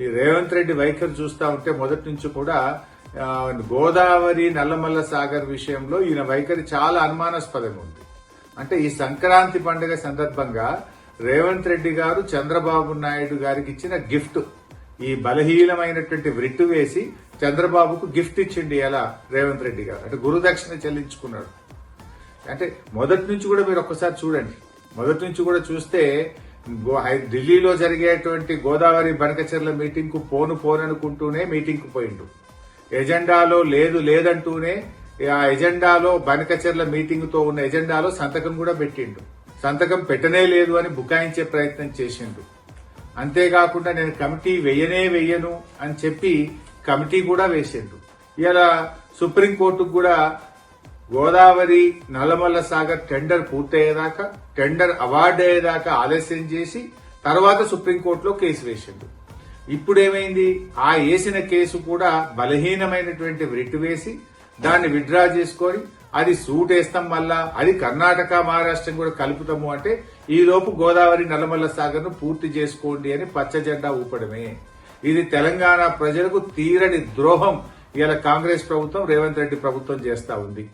ఈ రేవంత్ రెడ్డి వైఖరి చూస్తూ ఉంటే మొదటి నుంచి కూడా గోదావరి నల్లమల్ల సాగర్ విషయంలో ఈయన వైఖరి చాలా అనుమానాస్పదంగా ఉంది. అంటే ఈ సంక్రాంతి పండుగ సందర్భంగా రేవంత్ రెడ్డి గారు చంద్రబాబు నాయుడు గారికి ఇచ్చిన గిఫ్ట్ ఈ బలహీనమైనటువంటి వృట్టు వేసి చంద్రబాబుకు గిఫ్ట్ ఇచ్చిండి ఎలా రేవంత్ రెడ్డి గారు? అంటే గురుదక్షిణ చెల్లించుకున్నాడు. అంటే మొదటి నుంచి కూడా మీరు ఒక్కసారి చూడండి. మొదటి నుంచి కూడా చూస్తే ఢిల్లీలో జరిగేటువంటి గోదావరి బనకచెర్ల మీటింగ్కు పోను పోననుకుంటూనే మీటింగ్కు పోయిండు. ఎజెండాలో లేదు లేదంటూనే ఆ ఎజెండాలో బనకచెర్ల మీటింగ్తో ఉన్న ఎజెండాలో సంతకం కూడా పెట్టిండు. సంతకం పెట్టనే లేదు అని బుకాయించే ప్రయత్నం చేసిండు. అంతేకాకుండా నేను కమిటీ వెయ్యనే వెయ్యను అని చెప్పి కమిటీ కూడా వేసిండు. ఇలా సుప్రీంకోర్టుకు కూడా గోదావరి నల్లమల్ల సాగర్ టెండర్ పూర్తయ్యేదాకా టెండర్ అవార్డు అయ్యేదాకా ఆలస్యం చేసి తర్వాత సుప్రీంకోర్టులో కేసు వేసిండు. ఇప్పుడేమైంది? ఆ వేసిన కేసు కూడా బలహీనమైనటువంటి రిట్ వేసి దాన్ని విత్డ్రా చేసుకొని అది సూట్ వేస్తాం మళ్ళా అది కర్ణాటక మహారాష్ట్రం కూడా కలుపుతాము అంటే ఈ లోపు గోదావరి నల్లమల్ల సాగర్ను పూర్తి చేసుకోండి అని పచ్చజెండా ఊపడమే. ఇది తెలంగాణ ప్రజలకు తీరని ద్రోహం. ఇలా కాంగ్రెస్ ప్రభుత్వం రేవంత్ రెడ్డి ప్రభుత్వం చేస్తా ఉంది.